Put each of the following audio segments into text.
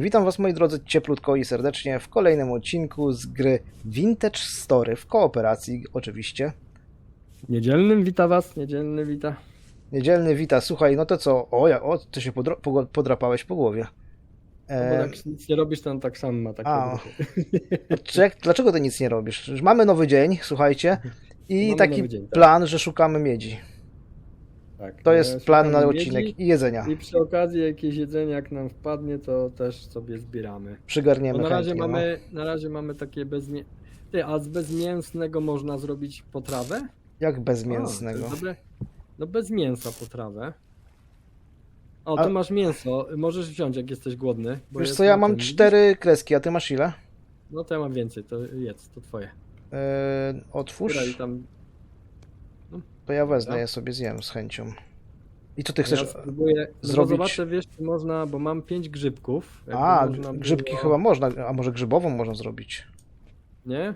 Witam Was moi drodzy cieplutko i serdecznie w kolejnym odcinku z gry Vintage Story w kooperacji oczywiście. Niedzielnym wita was, niedzielny wita. Niedzielny wita, słuchaj, no to co? O, ja, o ty się pogo- podrapałeś po głowie. No E, bo jak nic nie robisz, to on tak sam ma takie a. dlaczego ty nic nie robisz? Mamy nowy dzień, słuchajcie, i Mamy taki dzień, tak. plan, że szukamy miedzi. Tak, To jest plan na odcinek i jedzenia. I przy okazji jakieś jedzenie jak nam wpadnie, to też sobie zbieramy. Przygarniemy Bo na razie chętnie, no. mamy, na razie mamy takie bezmie... Ty, a z bezmięsnego można zrobić potrawę? Jak O, bezmięsnego. to dobre. No bez mięsa potrawę. O, A- tu masz mięso, możesz wziąć jak jesteś głodny. bo Wiesz co, ja mam cztery kreski, a ty masz ile? No to ja mam więcej, to jedz, to twoje. I otwórz, tam to ja wezmę Dobra. je sobie zjem z chęcią. I co ty Ja chcesz? spróbuję, no zrobić- zobaczę, wiesz, czy można, bo mam pięć grzybków. A, grzybki było- chyba można, a może grzybową można zrobić? Nie?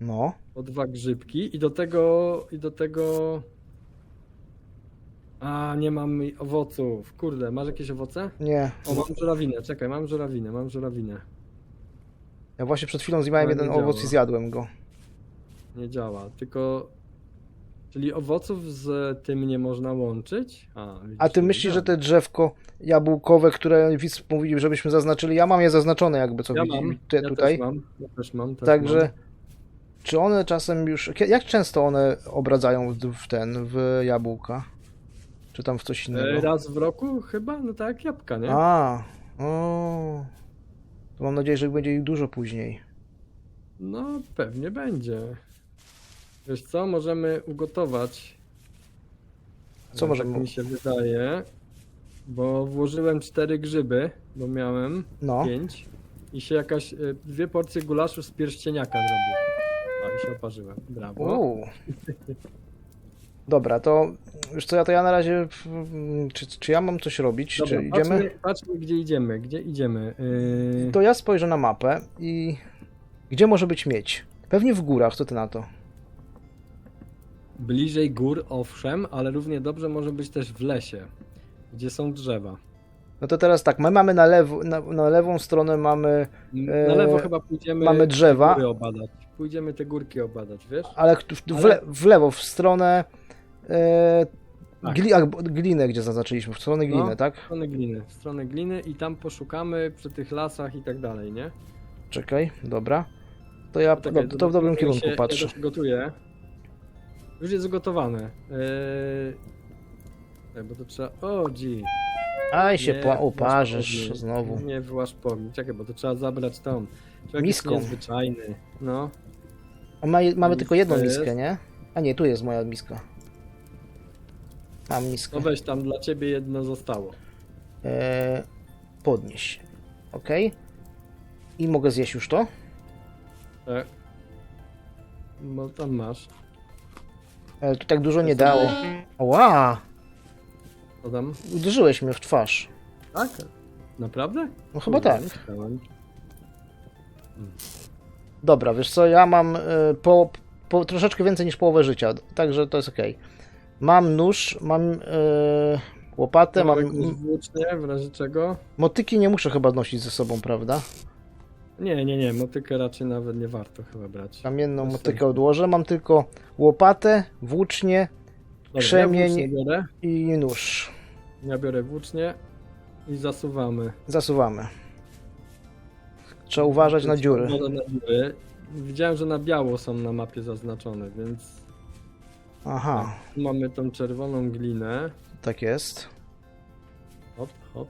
No. O dwa grzybki i do tego, i do tego... A, nie mam owoców. Kurde, masz jakieś owoce? Nie. O, mam żurawinę, czekaj, mam żurawinę, mam żurawinę. Ja właśnie przed chwilą zjadłem No, jeden nie owoc działa. i zjadłem go. Nie działa, tylko... Czyli owoców z tym nie można łączyć? A, widzisz, A ty nie myślisz, że wiedziałem. te drzewko jabłkowe, które widz mówił, żebyśmy zaznaczyli, ja mam je zaznaczone jakby co Ja widzisz mam, te, ja tutaj. też mam, ja też mam. Też Także mam. czy one czasem już. kie- Jak często one obradzają w, w ten, w jabłka? Czy tam w coś E, innego? Raz w roku chyba? No tak jak jabłka, nie? A, o. To mam nadzieję, że będzie ich dużo później. No, pewnie będzie. Wiesz co, możemy ugotować. Co możemy- Tak mi się wydaje. Bo włożyłem cztery grzyby, bo miałem No. pięć. I się jakaś, e, dwie porcje gulaszu z pierścieniaka zrobił. A, i się oparzyłem. Brawo. Uuu. Dobra, to już co ja to ja na razie. mm, Czy, czy ja mam coś robić? Dobra, czy idziemy? Patrzmy, patrzmy, gdzie idziemy. Gdzie idziemy? Yy, To ja spojrzę na mapę i. Gdzie może być miedź? Pewnie w górach, co ty na to? Bliżej gór, owszem, ale równie dobrze może być też w lesie, gdzie są drzewa. No to teraz tak, my mamy na, lewo, na, na lewą stronę mamy, Na E, lewo chyba pójdziemy. mamy drzewa. te Góry obadać. Pójdziemy te górki obadać, wiesz? ale w, w, Ale- le, w lewo, w stronę e, Tak. gli, a, glinę, gdzie zaznaczyliśmy, w stronę No. gliny, tak? W stronę gliny. W stronę gliny i tam poszukamy przy tych lasach i tak dalej, nie? Czekaj, dobra. To ja Poczekaj, to, to w dobrym kierunku się, patrzę. Ja gotuję. Już jest gotowane. Eee... Bo to trzeba. O, gee. Aj się pła- uparzysz znowu. Nie wyłasz po mnie. Czekaj, bo to trzeba zabrać tą. Człowiek Miską. jest niezwyczajny. No. A ma, mamy tylko jedną To jest- miskę, nie? A nie, tu jest moja miska. Mam miskę. No weź tam dla ciebie jedno zostało. E, podnieś. Ok. I mogę zjeść już to? Tak. No tam masz. Ale tu tak dużo nie dało. Ła! Co tam? Uderzyłeś mnie w twarz. Tak? Naprawdę? No chyba Kurde, tak. chciałem. Dobra, wiesz co, ja mam e, po, po troszeczkę więcej niż połowę życia, także to jest ok. Mam nóż, mam e, łopatę, Mam mam... jakąś włócznię, w razie czego? Motyki nie muszę chyba nosić ze sobą, prawda? Nie, nie, nie, motykę raczej nawet nie warto chyba brać. Kamienną Bez motykę odłożę, mam tylko łopatę, włócznię Dobra, krzemień- Ja biorę, i nóż. ja biorę włócznię i zasuwamy. Zasuwamy. Trzeba uważać na dziury. Na dziury. Widziałem, że na biało są na mapie zaznaczone, więc Aha, mamy tą czerwoną glinę. tak jest. Hop, hop.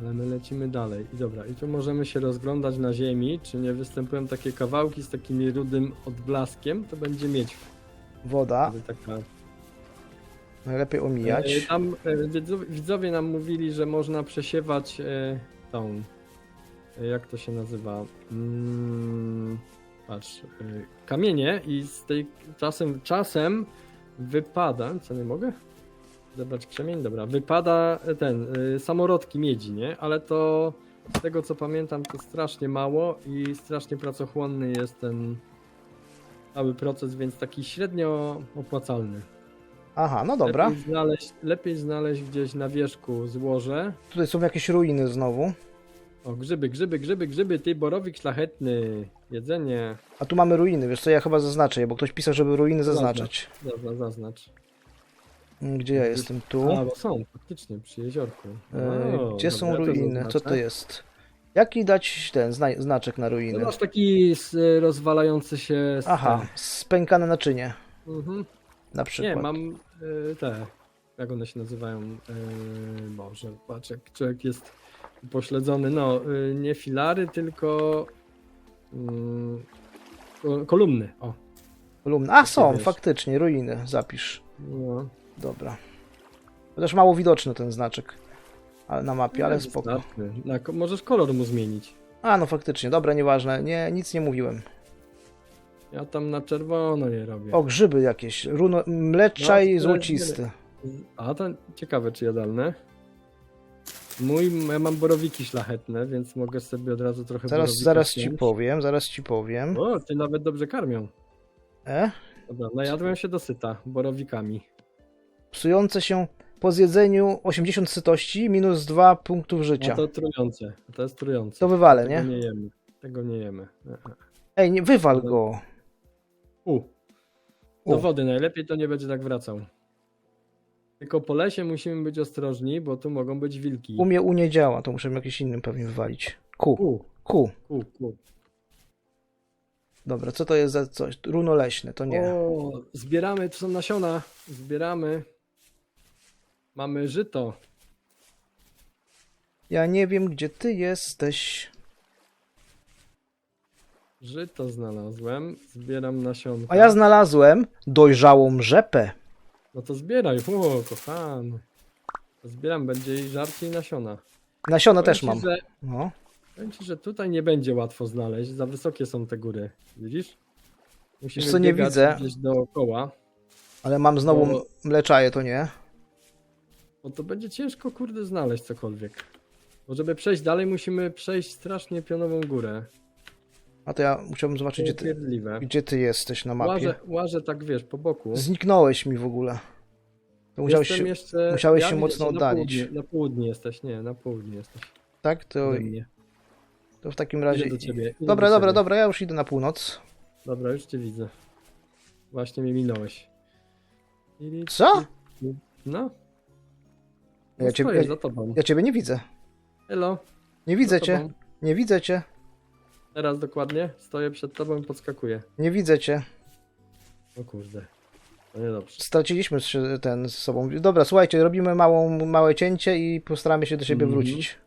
Ale my lecimy dalej. I dobra, i tu możemy się rozglądać na ziemi, czy nie występują takie kawałki z takim rudym odblaskiem, to będzie mieć Woda, taka... najlepiej E, omijać. Tam e, widzowie, nam mówili, że można przesiewać e, tą... e, Jak to się nazywa? Mm, patrz, e, kamienie i z tej czasem, czasem wypada... Co, nie mogę? Zebrać krzemień? Dobra, wypada ten, y, samorodki miedzi, nie? Ale to z tego co pamiętam to strasznie mało i strasznie pracochłonny jest ten cały proces, więc taki średnio opłacalny. Aha, no dobra. Lepiej znaleźć, lepiej znaleźć gdzieś na wierzchu złoże. Tutaj są jakieś ruiny znowu. O, grzyby, grzyby, grzyby, grzyby, ty borowik szlachetny. Jedzenie. A tu mamy ruiny, wiesz co, ja chyba zaznaczę je, bo ktoś pisał, żeby ruiny zaznaczyć. Zaznacz, zaznacz. Gdzie ja jestem? Tu. A, bo są, faktycznie, przy jeziorku. E, O, Gdzie są dobra, to ruiny? Co to zaznaczę. jest? Jaki dać ten zna znaczek na No ruiny? masz taki s- rozwalający się... Aha, spękane naczynie Mhm. na przykład. Nie, mam e, te... Jak one się nazywają? E, Boże, patrz, jak człowiek jest pośledzony. No, nie filary, tylko... Mm, ko- kolumny, o. Kolumny. A, są, wiesz. faktycznie, ruiny, zapisz. No. Dobra. Chociaż mało widoczny ten znaczek ale na mapie, ale Nie, spoko. wystarczy. Na, możesz kolor mu zmienić. A, no faktycznie, dobra, nieważne, nie, nic nie mówiłem. Ja tam na czerwono je robię. O, grzyby jakieś, runo, mleczaj No, złocisty. A to ciekawe, czy jadalne. Mój, ja mam borowiki szlachetne, więc mogę sobie od razu trochę Zaraz, zaraz ci powiem, zaraz ci powiem. O, ty nawet dobrze karmią. E? Dobra, najadłem się dosyta borowikami. Psujące się po zjedzeniu 80 sytości, minus 2 punktów życia. No to trujące. To jest trujące. To wywalę, Tego nie? nie jemy. Tego nie jemy. Ej, nie, wywal go. U. Do U. wody najlepiej to nie będzie tak wracał. Tylko po lesie musimy być ostrożni, bo tu mogą być wilki. U mnie U nie działa, to muszę jakimś innym pewnie wywalić. Q, U, Q. u, u. Dobra, co to jest za coś? Runo leśne, to nie. O, zbieramy, to są nasiona. Zbieramy. Mamy żyto. Ja nie wiem, gdzie ty jesteś. Żyto znalazłem. Zbieram nasionka. A ja znalazłem dojrzałą rzepę. No to zbieraj. O, kochany. To zbieram, będzie i żarcie i nasiona. Nasiona Powiem też ci, mam. Że, No. powiem ci, że tutaj nie będzie łatwo znaleźć. Za wysokie są te góry. Widzisz? Musimy Wiesz co, nie biegać widzę. gdzieś dookoła. Ale mam znowu mleczaje, to nie. Bo to będzie ciężko, kurde, znaleźć cokolwiek. Bo żeby przejść dalej, musimy przejść strasznie pionową górę. A to ja musiałbym zobaczyć, gdzie ty, gdzie ty jesteś na mapie. Łażę, łażę tak, wiesz, po boku. Zniknąłeś mi w ogóle. To musiałeś Jestem się, jeszcze... musiałeś się widzę, mocno że na oddalić. Południe, na południe jesteś, nie, na południe jesteś. tak? To, ode mnie. to w takim razie... Do ciebie. idę Dobra, do dobra, ciebie. dobra, ja już idę na północ. Dobra, już cię widzę. Właśnie mnie minąłeś. I- Co? No. Ja Ja ciebie- ja-. Ja ciebie nie widzę. Hello. Nie widzę za cię. tobą. Nie widzę cię. Teraz dokładnie. Stoję przed tobą i podskakuję. Nie widzę cię. O kurde. To niedobrze. Straciliśmy ten z sobą. Dobra, słuchajcie, robimy małą, małe cięcie i postaramy się do siebie Mhm. wrócić.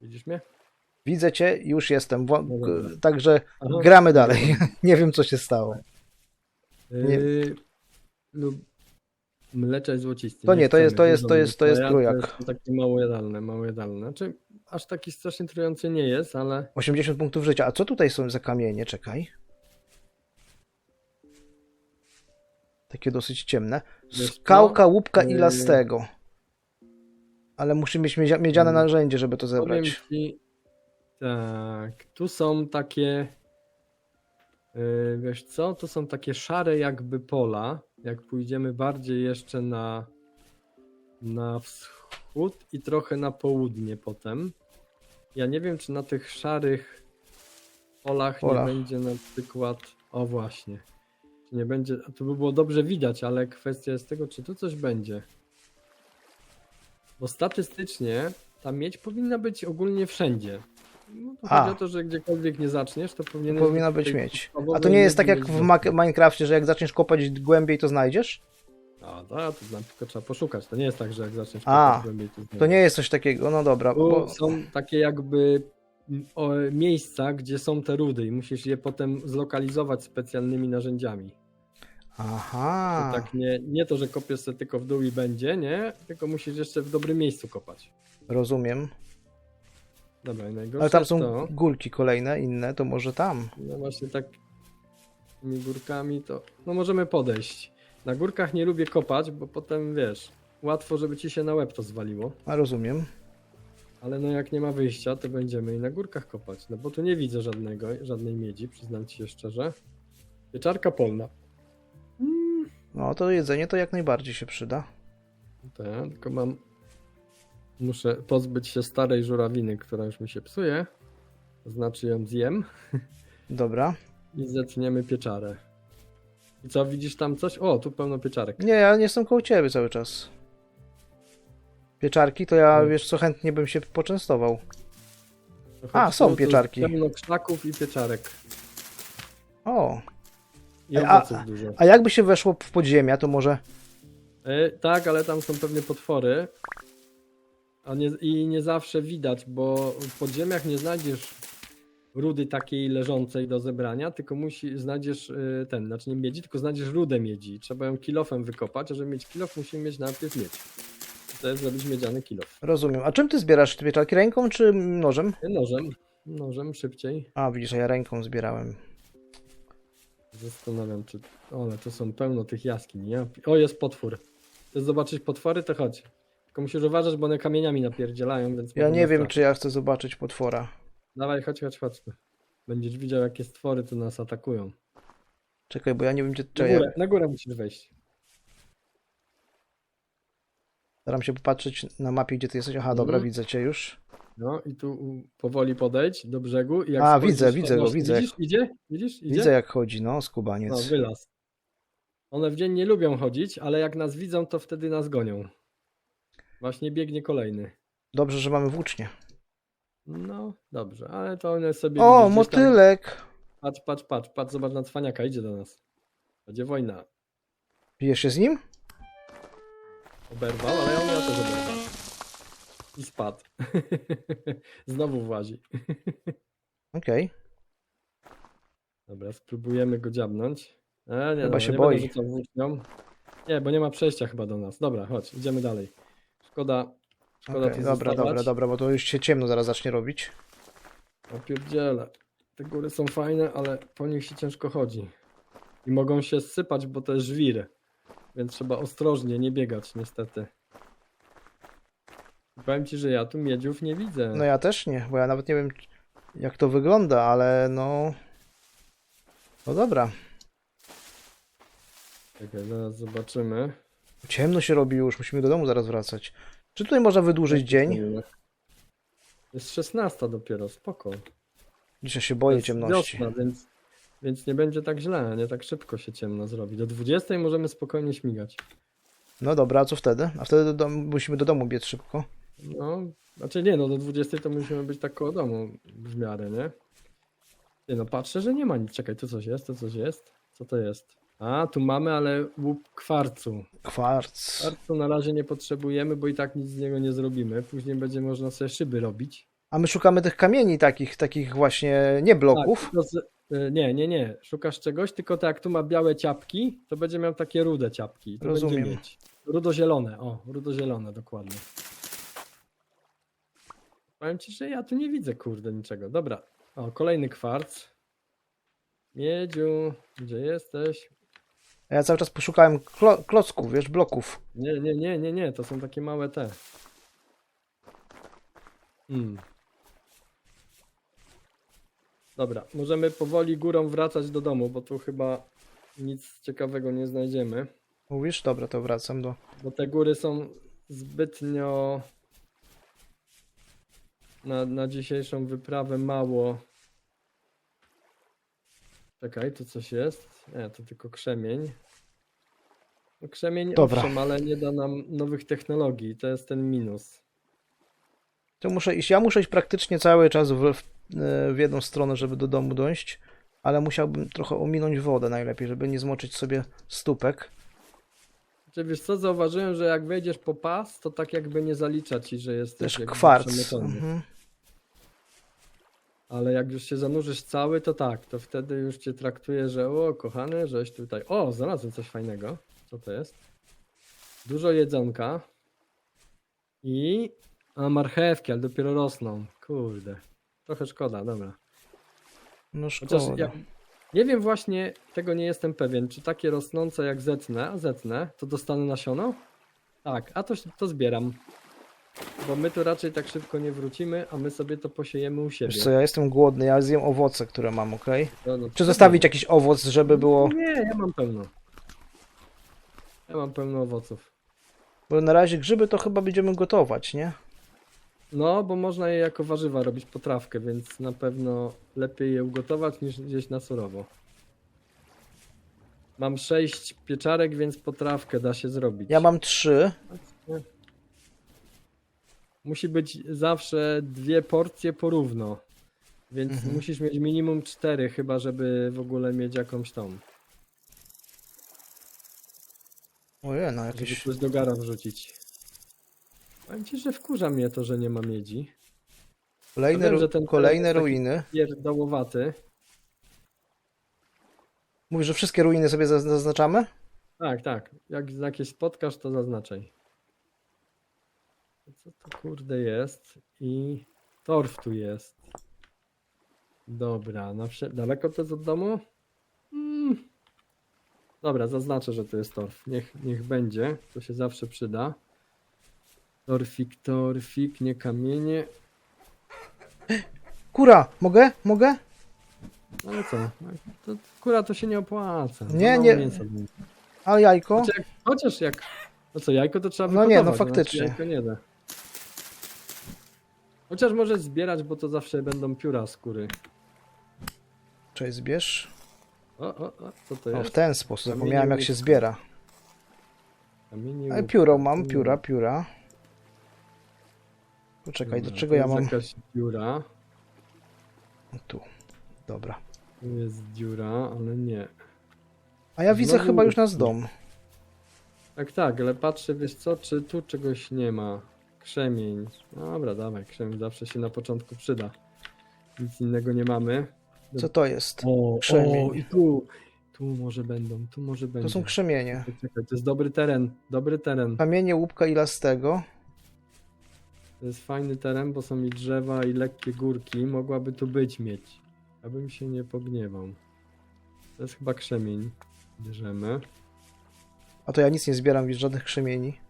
Widzisz mnie? Widzę cię, już jestem. No Także Aha. gramy dalej. nie wiem, co się stało. Nie. Yy, lub mleczaj złocisty. To nie, to jest- to jest- to jest- to jest trójak. To jest takie mało jadalne, mało jadalne. Znaczy, aż taki strasznie trujący nie jest, ale 80 punktów życia. A co tutaj są za kamienie? Czekaj. Takie dosyć ciemne. Skałka, łupka i Yy. lastego. Ale muszę mieć miedzia- miedziane Mm. narzędzie, żeby to zebrać. ci, tak, tu są takie, yy, wiesz co, to są takie szare jakby pola, jak pójdziemy bardziej jeszcze na, na wschód i trochę na południe potem. Ja nie wiem, czy na tych szarych polach, nie będzie na przykład, o właśnie, czy nie będzie, to by było dobrze widać, ale kwestia jest tego, czy tu coś będzie. Bo statystycznie ta miedź powinna być ogólnie wszędzie. No to A. chodzi o to, że gdziekolwiek nie zaczniesz, to powinien Powinna być mieć. A to nie jest tak jak w Ma- Minecrafcie, że jak zaczniesz kopać głębiej, to znajdziesz? A, da, to znam, tylko trzeba poszukać. To nie jest tak, że jak zaczniesz A, kopać głębiej, to, To nie jest coś takiego, no dobra. Tu Bo... są takie jakby o, miejsca, gdzie są te rudy i musisz je potem zlokalizować specjalnymi narzędziami. Aha. To tak nie, nie to, że kopiesz sobie tylko w dół i będzie, nie? Tylko musisz jeszcze w dobrym miejscu kopać. Rozumiem. Dobra, najgorsze Ale tam są to, górki kolejne, inne, to może tam. no właśnie tak tymi górkami to, no możemy podejść. Na górkach nie lubię kopać, bo potem wiesz, łatwo, żeby ci się na łeb to zwaliło. A rozumiem. Ale no jak nie ma wyjścia, to będziemy i na górkach kopać. No bo tu nie widzę żadnego, żadnej miedzi, przyznam ci się szczerze. Pieczarka polna. Mm, No to jedzenie to jak najbardziej się przyda. Tak, tylko mam. Muszę pozbyć się starej żurawiny, która już mi się psuje. Znaczy ją zjem Dobra. i zetniemy pieczarę. I co, widzisz tam coś? O, tu pełno pieczarek. Nie, ja nie jestem koło ciebie cały czas. Pieczarki to ja, Hmm. wiesz co, chętnie bym się poczęstował. Chodź, A, są pieczarki. Pełno krzaków i pieczarek. O, I A- a jakby się weszło w podziemia, to może... E, tak, ale tam są pewnie potwory. A nie, I nie zawsze widać, bo w podziemiach nie znajdziesz rudy takiej leżącej do zebrania, tylko musi, znajdziesz y, ten, znaczy nie miedzi, tylko znajdziesz rudę miedzi. Trzeba ją kilofem wykopać, a żeby mieć kilof, musimy mieć najpierw miedź. To jest zrobić miedziany kilof. Rozumiem. A czym ty zbierasz pieczarki? Ręką czy nożem? Nożem, nożem szybciej. A, widzisz, a ja ręką zbierałem. Zastanawiam, czy... O, ale tu są pełno tych jaskiń. nie? O, jest potwór. Chcesz zobaczyć potwory, to chodź. Tylko musisz uważać, bo one kamieniami napierdzielają, więc... Ja nie wiem, trafić. czy ja chcę zobaczyć potwora. Dawaj, chodź, chodź, chodź. tu. Będziesz widział, jakie stwory tu nas atakują. Czekaj, bo ja nie wiem, gdzie... Na górę, na górę musisz wejść. staram się popatrzeć na mapie, gdzie ty jesteś. Aha, dobra, Mhm. widzę cię już. No i tu powoli podejdź do brzegu. I jak A, widzę, widzę go, widzę. Widzisz, idzie? Widzisz, idzie? Widzę, jak chodzi, no, No, skubaniec. wylaz. One w dzień nie lubią chodzić, ale jak nas widzą, to wtedy nas gonią. Właśnie biegnie kolejny. Dobrze, że mamy włócznie. No, dobrze, ale to one sobie. O, gdzieś tam- motylek! Patrz, patrz, patrz, patrz, zobacz na cwaniaka, idzie do nas. Będzie wojna. Bijesz się z nim? Oberwał, ale on miał też oberwał. I spadł. Znowu włazi. Okej. Dobra, spróbujemy go dziabnąć. E, nie, Chyba dobra, się nie boi. Będę rzucał włócznią. Nie, bo nie ma przejścia chyba do nas. Dobra, chodź, idziemy dalej. Szkoda, szkoda tu dobra, zostawać. dobra, dobra, bo to już się ciemno zaraz zacznie robić. O pierdziele. Te góry są fajne, ale po nich się ciężko chodzi. I mogą się sypać, bo to jest żwir. Więc trzeba ostrożnie, nie biegać niestety. Powiem ci, że ja tu miedziów nie widzę. No ja też nie, bo ja nawet nie wiem, jak to wygląda, ale no... No dobra. Czekaj, zaraz zobaczymy. Ciemno się robi już, musimy do domu zaraz wracać. Czy tutaj można wydłużyć dzień? Jest 16 dopiero, spoko. Dzisiaj się boję Jest ciemności. Wiosna, więc, więc nie będzie tak źle, nie tak szybko się ciemno zrobi. Do 20 możemy spokojnie śmigać. No dobra, a co wtedy? A wtedy do domu, musimy do domu biec szybko. No, znaczy nie, no do 20 to musimy być tak koło domu w miarę, nie? Nie no, patrzę, że nie ma nic. Czekaj, tu coś jest, tu coś jest. Co to jest? A, tu mamy, ale łup kwarcu. Kwarc. Kwarcu na razie nie potrzebujemy, bo i tak nic z niego nie zrobimy. Później będzie można sobie szyby robić. A my szukamy tych kamieni takich, takich właśnie, nie bloków. Tak, z, y, nie, nie, nie. Szukasz czegoś, tylko tak jak tu ma białe ciapki, to będzie miał takie rude ciapki. To Rozumiem. będzie mieć. Rudozielone, o, rudozielone, dokładnie. Powiem ci, że ja tu nie widzę, kurde, niczego. Dobra, o, kolejny kwarc. Miedziu, gdzie jesteś? Ja cały czas poszukałem klo klocków, wiesz, bloków. Nie, nie, nie, nie, nie, to są takie małe te. Hmm. Dobra, możemy powoli górą wracać do domu, bo tu chyba nic ciekawego nie znajdziemy. Mówisz? Dobra, to wracam do... Bo te góry są zbytnio na, na dzisiejszą wyprawę mało. Czekaj, tu coś jest. Nie, to tylko krzemień. No, krzemień Dobra. owszem, ale nie da nam nowych technologii. To jest ten minus. To muszę iść, ja muszę iść praktycznie cały czas w, w, w jedną stronę, żeby do domu dojść, ale musiałbym trochę ominąć wodę najlepiej, żeby nie zmoczyć sobie stópek. Czy wiesz co, zauważyłem, że jak wejdziesz po pas, to tak jakby nie zalicza ci, że jesteś Też jakby kwarc. przemycony. Mhm. Ale jak już się zanurzysz cały, to tak, to wtedy już cię traktuje, że o, kochany, żeś tutaj. O, znalazłem coś fajnego. Co to jest? Dużo jedzonka. I. A marchewki, ale dopiero rosną. Kurde. Trochę szkoda, dobra. No Chociaż szkoda. ja nie wiem właśnie, tego nie jestem pewien, czy takie rosnące jak zetnę, a zetnę, to dostanę nasiono? Tak, a to, to zbieram. Bo my tu raczej tak szybko nie wrócimy, a my sobie to posiejemy u siebie. Wiesz co, ja jestem głodny, ja zjem owoce, które mam, ok? No, no, Czy zostawić jakiś owoc, żeby było... Nie, ja mam pełno. Ja mam pełno owoców. Bo na razie grzyby to chyba będziemy gotować, nie? No, bo można je jako warzywa robić potrawkę, więc na pewno lepiej je ugotować niż gdzieś na surowo. Mam sześć pieczarek, więc potrawkę da się zrobić. Ja mam trzy. Musi być zawsze dwie porcje porówno. Więc Mhm. musisz mieć minimum cztery, chyba żeby w ogóle mieć jakąś tą. Ojej, no Żeby jakieś... coś do gara wrzucić. Powiem ci, że wkurza mnie to, że nie ma miedzi. Kolejne, wiem, ru... ten kolejne ruiny. Pierdołowaty. Mówisz, że wszystkie ruiny sobie zaz- zaznaczamy? Tak, tak. Jak jakieś spotkasz, to zaznaczaj. Co to kurde jest? I torf tu jest. Dobra, na wsi- daleko to jest od domu? Mm. Dobra, zaznaczę, że to jest torf. Niech, niech będzie, to się zawsze przyda. Torfik, torfik, nie kamienie. Kura, mogę? Mogę? No ale co? no To, kura to się nie opłaca. Nie, nie. mięsa. A jajko? Chociaż jak, chociaż jak. No co, jajko to trzeba No nie, no wyhodować, faktycznie. Jajko nie da. Chociaż możesz zbierać, bo to zawsze będą pióra skóry. Cześć, zbierz. O, o, o, co to O, w jest? ten sposób. Zapomniałem jak się zbiera. Kamienie Ale pióro mam, pióra, pióra. Poczekaj, do Dobra, czego tu ja jest mam? jakaś dziura. Tu. Dobra. Tu jest dziura, ale nie. A ja widzę Znowu chyba już łupki. nas dom. Tak, tak, ale patrzę, wiesz co, czy tu czegoś nie ma. Krzemień. Dobra, dawaj, krzemień zawsze się na początku przyda. Nic innego nie mamy. Co to jest? O, Krzemień. o, i tu. Tu może będą, tu może będzie. To są krzemienie. Czekaj, to jest dobry teren, dobry teren. Kamienie, łupka i lastego. To jest fajny teren, bo są i drzewa, i lekkie górki. Mogłaby tu być mieć. Abym się nie pogniewał. To jest chyba krzemień. Bierzemy. A to ja nic nie zbieram, widzisz, żadnych krzemieni.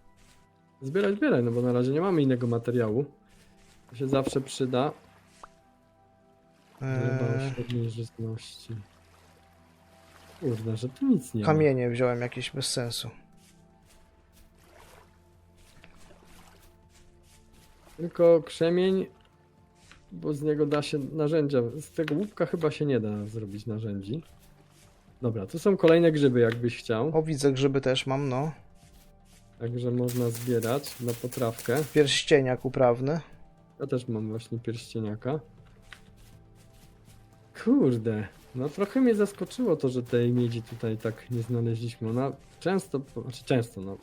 Zbieraj, zbieraj, no bo na razie nie mamy innego materiału. To się zawsze przyda. Eee, średniej żyzności. Kurde, że tu nic nie ma. kamienie wziąłem jakieś bez sensu. Tylko krzemień, bo z niego da się narzędzia. Z tego łupka chyba się nie da zrobić narzędzi. Dobra, tu są kolejne grzyby, jakbyś chciał. O, widzę, grzyby też mam, no. Także można zbierać na potrawkę. Pierścieniak uprawny. Ja też mam właśnie pierścieniaka. Kurde, no trochę mnie zaskoczyło to, że tej miedzi tutaj tak nie znaleźliśmy. Ona często, znaczy często, no.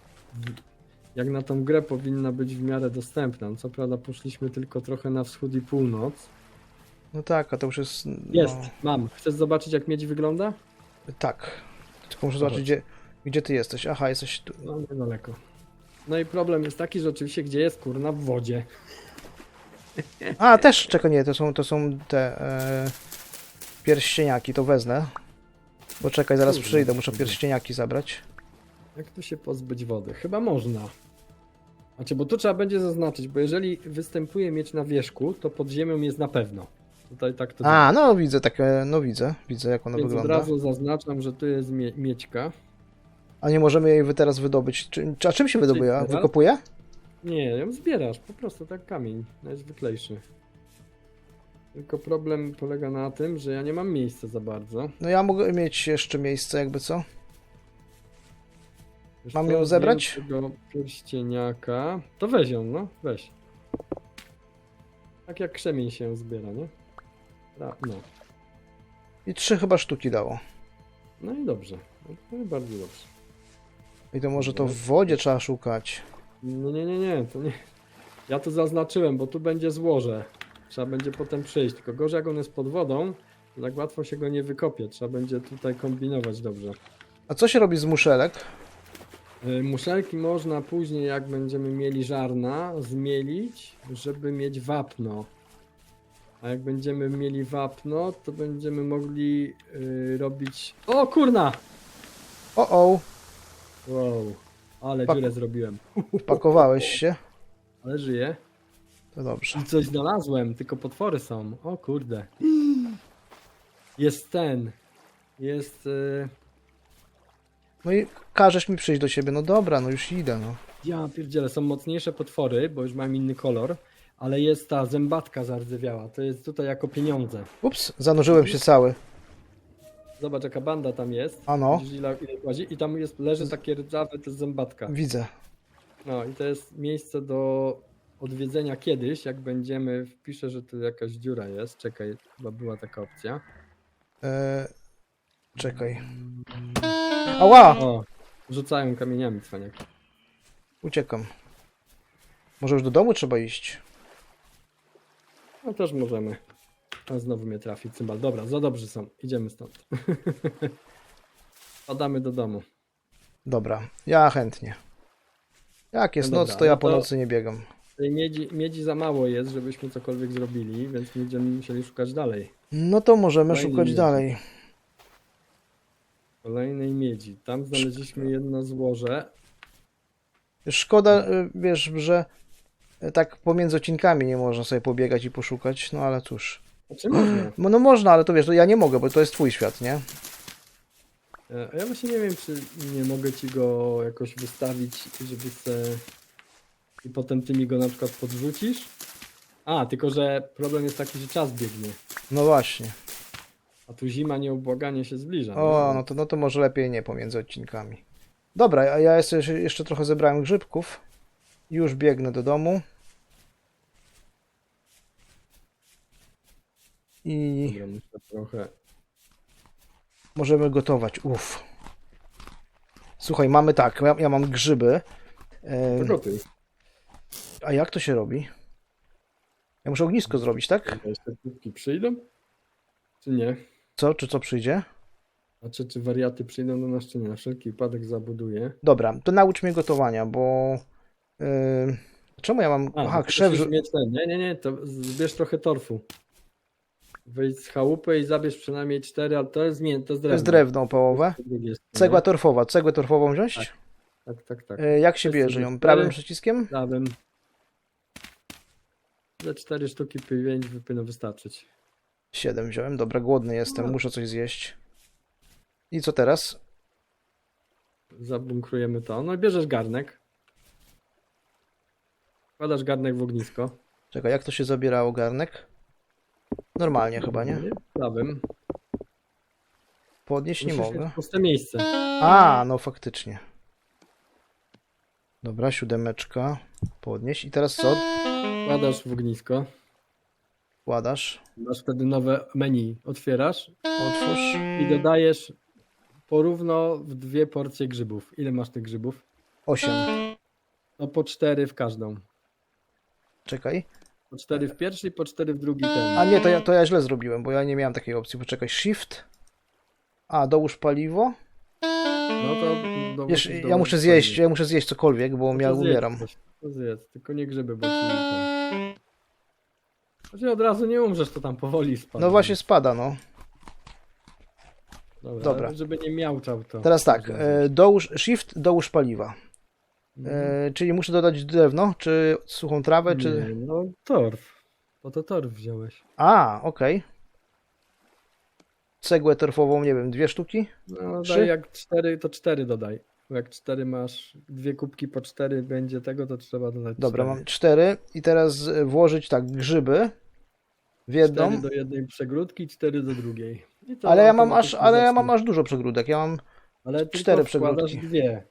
Jak na tą grę powinna być w miarę dostępna. Co prawda poszliśmy tylko trochę na wschód i północ. No tak, a to już jest... No, Jest, mam. Chcesz zobaczyć jak miedź wygląda? Tak. Tylko muszę Zobacz. zobaczyć, gdzie, gdzie ty jesteś. Aha, jesteś tu. No niedaleko. No i problem jest taki, że oczywiście gdzie jest kurna w wodzie. A, też, czekaj, nie, to są, to są te e, pierścieniaki, to wezmę. Poczekaj, zaraz Kurde, przyjdę, muszę kurde. pierścieniaki zabrać. Jak tu się pozbyć wody? Chyba można. Znaczy, bo tu trzeba będzie zaznaczyć, bo jeżeli występuje mieć na wierzchu, to pod ziemią jest na pewno. Tutaj tak to A, no widzę takie, no widzę, widzę jak ono Więc od wygląda. razu zaznaczam, że tu jest mie miedźka. A nie możemy jej teraz wydobyć. Czy, a czym się teraz? Wykopuje? Nie, ją zbierasz, po prostu tak kamień, najzwyklejszy. Tylko problem polega na tym, że ja nie mam miejsca za bardzo. No ja mogę mieć jeszcze miejsce, jakby co? Wiesz Mam co, ją zebrać? tego pierścieniaka. To weź ją, no, weź. Tak jak krzemień się zbiera, nie? Ra- No, I trzy chyba sztuki dało. no i dobrze. No bardzo dobrze. I to może to w wodzie trzeba szukać. Nie, nie, nie, nie, to nie. Ja to zaznaczyłem, bo tu będzie złoże. Trzeba będzie potem przyjść. Tylko gorzej jak on jest pod wodą, to tak łatwo się go nie wykopie. Trzeba będzie tutaj kombinować dobrze. A co się robi z muszelek? Y, Muszelki można później, jak będziemy mieli żarna, zmielić, żeby mieć wapno. A jak będziemy mieli wapno, to będziemy mogli y, robić... O kurna! O, o, Wow, ale Pak- dziurę zrobiłem. pakowałeś się. Ale żyję. To dobrze. I coś znalazłem, tylko potwory są. O kurde. Jest ten. Jest. y, No i każesz mi przyjść do siebie. No dobra, no już idę, no. Ja pierdzielę, są mocniejsze potwory, bo już mają inny kolor, ale jest ta zębatka zardzewiała, to jest tutaj jako pieniądze. Ups, zanurzyłem się cały. Zobacz jaka banda tam jest. Ano, Widzisz, ile, ile łazi? I tam jest, leży takie rdzawe, to jest zębatka. widzę. No i to jest miejsce do odwiedzenia kiedyś, jak będziemy, wpiszę, że tu jakaś dziura jest, czekaj, chyba była taka opcja. E, czekaj. Ała! O, rzucają kamieniami cwaniaki. Uciekam. Może już do domu trzeba iść? No też możemy. A znowu mnie trafi cymbal. Dobra, za dobrzy są. Idziemy stąd. Padamy do domu. Dobra, ja chętnie. Jak jest No noc, dobra, to ja no po to- nocy nie biegam. Tej miedzi, miedzi za mało jest, żebyśmy cokolwiek zrobili, więc będziemy musieli szukać dalej. No to możemy Fajnie szukać dalej. Kolejnej miedzi. Tam znaleźliśmy jedno złoże. Szkoda, y, wiesz, że y, tak pomiędzy odcinkami nie można sobie pobiegać i poszukać, no ale cóż. Znaczy można. No, no można, ale to wiesz, to ja nie mogę, bo to jest twój świat, nie? E, A ja właśnie nie wiem, czy nie mogę ci go jakoś wystawić, żeby se... I potem ty mi go na przykład podrzucisz. A, tylko że problem jest taki, że czas biegnie. No właśnie. A tu zima nieubłaganie się zbliża. O, nie? no to, no to może lepiej nie pomiędzy odcinkami. Dobra, a ja jeszcze, jeszcze trochę zebrałem grzybków. Już biegnę do domu. I Dobra, muszę trochę... możemy gotować. Uff. Słuchaj, mamy tak, ja, ja mam grzyby. E, a jak to się robi? Ja muszę ognisko zrobić, tak? Jeszcze kubki przyjdą? Czy nie? Co? Czy co przyjdzie? Znaczy, czy wariaty przyjdą do nas, czy nie? Na wszelki wypadek zabuduję. Dobra, to naucz mnie gotowania, bo... Czemu ja mam... A, Aha, to krzew... musisz mieć ten. Nie, nie, nie, to zbierz trochę torfu. Wejdź z chałupy i zabierz przynajmniej cztery, ale to jest mię, to jest To drewno. jest drewno strony. Cegła torfowa. Cegłę torfową wziąć? Tak. Tak, tak, tak. E, Jak się To bierze ją? Prawym przyciskiem? Dałbym. Ze cztery sztuki pięć powinno wystarczyć. Siedem wziąłem. Dobra, głodny jestem, No. muszę coś zjeść. I co teraz? Zabunkrujemy to. No i bierzesz garnek. Wkładasz garnek w ognisko. Czekaj, jak to się zabierało garnek? Normalnie chyba, nie? Prawym. Podnieść nie Musisz mogę. mieć Puste miejsce. A, no faktycznie. Dobra, siódemeczka. Podnieść. I teraz co? Wkładasz w ognisko. Wkładasz. Masz wtedy nowe menu. Otwierasz Otwórz. i dodajesz porówno w dwie porcje grzybów. Ile masz tych grzybów? Osiem. No po cztery w każdą. Czekaj. Po cztery w pierwszy po cztery w drugi ten. A nie, to ja, to ja źle zrobiłem, bo ja nie miałem takiej opcji. Poczekaj, shift. A, dołóż paliwo. No to do, Wiesz, ja muszę zjeść, ja muszę zjeść cokolwiek, bo ja umieram. coś, To zjedz, tylko nie grzyby, bo ci nie. Znaczy od razu nie umrzesz, to tam powoli spadnie. No właśnie spada, no. Dobra, dobra. Żeby nie miałczał to. Teraz tak, e, dołóż, shift, dołóż paliwa. Mhm. E, czyli muszę dodać drewno, czy suchą trawę, czy... Nie, no torf. Po to torf wziąłeś. A, okej. Cegłę torfową, nie wiem, dwie sztuki? No Trzy? daj jak cztery, to cztery dodaj. Bo jak cztery masz, dwie kubki po cztery będzie tego, to trzeba dodać Dobra, cztery. mam cztery i teraz e, włożyć tak grzyby w jedną, Cztery do jednej przegródki, cztery do drugiej. Ale ja mam aż, ale ja mam aż dużo przegródek, ja mam, Ale cztery przegródki. dwie.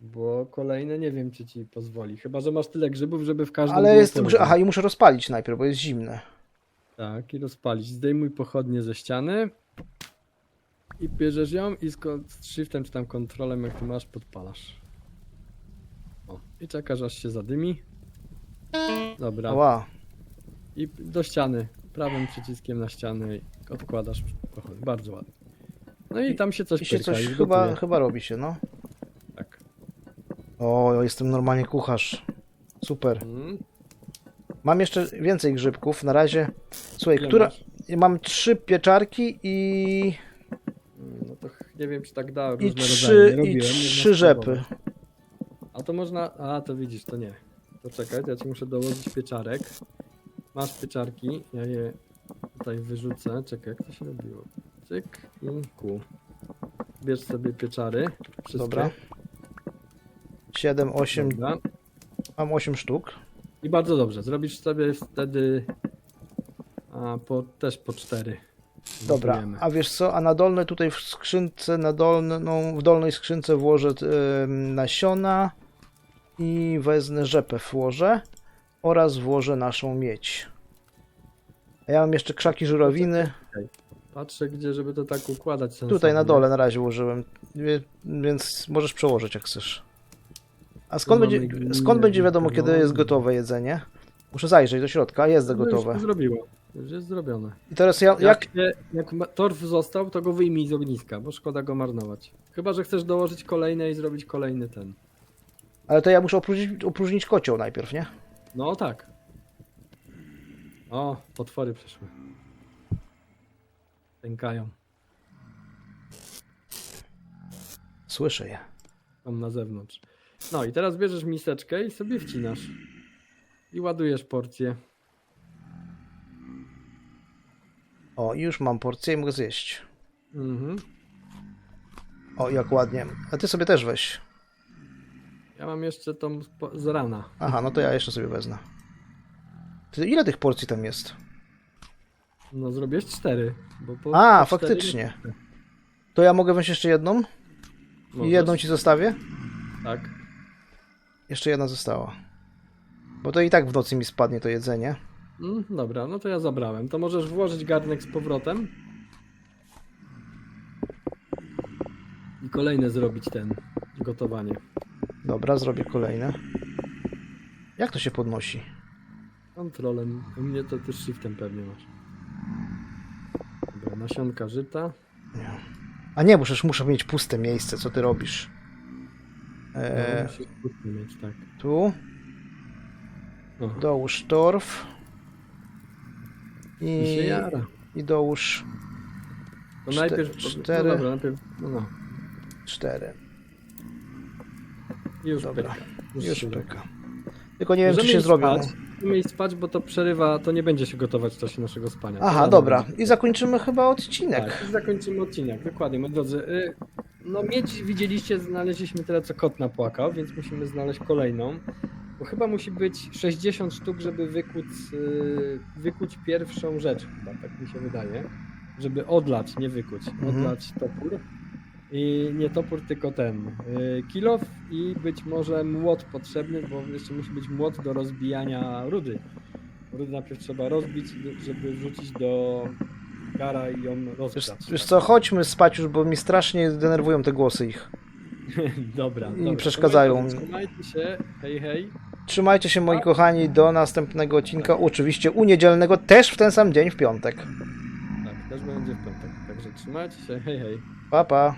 Bo kolejne nie wiem, czy ci pozwoli. Chyba, że masz tyle grzybów, żeby w każdym ale było jest, muszę, aha i muszę rozpalić najpierw, bo jest zimne. Tak, i rozpalić. Zdejmuj pochodnie ze ściany i bierzesz ją i z, shiftem czy tam kontrolem, jak tu masz, podpalasz. O, i czekasz, aż się zadymi. Dobra. Ła, I do ściany. Prawym przyciskiem na ścianę i odkładasz pochodnie. Bardzo ładnie. No i tam się coś i się pyrka, coś już chyba, gotuje. chyba robi się, no. O, jestem normalnie kucharz. Super. Mm. Mam jeszcze więcej grzybków. Na razie. Słuchaj, Ile która. masz? Mam trzy pieczarki i. Mm, No to ch- nie wiem, czy tak da. i różne trzy, rodzaje. I robiłem, trzy rzepy. A to można. A to widzisz, to nie. To czekaj, ja ci muszę dołożyć pieczarek. Masz pieczarki, ja je tutaj wyrzucę. Czekaj, jak to się robiło? Cyk i ku. Bierz sobie pieczary. Wszystkie. Dobra. 7, 8, Dobra. mam 8 sztuk. I bardzo dobrze. Zrobisz sobie wtedy a, po, też po cztery. Dobra, Zbudujemy. a wiesz co, a na dolnej tutaj w skrzynce, na dolną, w dolnej skrzynce włożę em, nasiona i wezmę rzepę włożę oraz włożę naszą miedź. A ja mam jeszcze krzaki żurawiny, Patrzę gdzie, żeby to tak układać sensownie. tutaj na dole na razie ułożyłem, wie- więc możesz przełożyć jak chcesz. A skąd będzie, skąd będzie wiadomo kiedy jest gotowe jedzenie? Muszę zajrzeć do środka, jest No Już gotowe. to zrobiło. Już jest zrobione. I teraz ja, Jak, jak, jak torf został, to go wyjmij z ogniska, bo szkoda go marnować. Chyba, że chcesz dołożyć kolejne i zrobić kolejny ten. ale to ja muszę opróżnić, opróżnić kocioł najpierw, nie? No tak. O, potwory przyszły. Pękają. Słyszę je. Tam na zewnątrz. No i teraz bierzesz miseczkę i sobie wcinasz. I ładujesz porcję. O, już mam porcję i mogę zjeść. Mhm. O, jak ładnie. A ty sobie też weź. Ja mam jeszcze tą spo- z rana. Aha, no to ja jeszcze sobie wezmę. Ty, ile tych porcji tam jest? No zrobiłeś cztery. Bo po, A, po cztery faktycznie. nie- To ja mogę wziąć jeszcze jedną? I Możesz? jedną ci zostawię? Tak. Jeszcze jedna została. Bo to i tak w nocy mi spadnie to jedzenie. Mm, dobra, no to ja zabrałem. To możesz włożyć garnek z powrotem. I kolejne zrobić ten gotowanie. Dobra, zrobię kolejne. Jak to się podnosi? Kontrolem. U mnie to też shiftem pewnie masz. Dobra, nasionka żyta. Nie. A nie, muszę, muszę mieć puste miejsce, co ty robisz? No, Eee, musisz pustkę mieć, tak. tu, O, dołóż torf. I I, i dołóż To czte- najpierw. cztery. No dobra, najpierw. No, no. cztery. Już Dobra, pyka. Już się pyka. Tylko nie wiem, czy Możemy się spać. Możemy iść spać, bo to przerywa, to nie będzie się gotować w czasie naszego spania. Aha, dobra. I zakończymy chyba odcinek. Tak, zakończymy odcinek, dokładnie, moi drodzy. No miedź widzieliście, znaleźliśmy tyle, co kot napłakał, więc musimy znaleźć kolejną. Bo chyba musi być 60 sztuk, żeby wykuć, y, wykuć pierwszą rzecz, chyba tak mi się wydaje. Żeby odlać, nie wykuć, Mhm. odlać topór. I nie topór, tylko ten. Y, kilof i być może młot potrzebny, bo jeszcze musi być młot do rozbijania rudy. Rudy najpierw trzeba rozbić, żeby wrzucić do gara i ją Wiesz, rozgrzać. wiesz co, chodźmy spać już, bo mi strasznie denerwują te głosy ich. Dobra, I dobra. przeszkadzają. Trzymajcie się, hej, hej. Trzymajcie się moi kochani do następnego odcinka, oczywiście uniedzielnego, też w ten sam dzień w piątek. Tak, też będzie w piątek. Także trzymajcie się, hej, hej. Pa pa.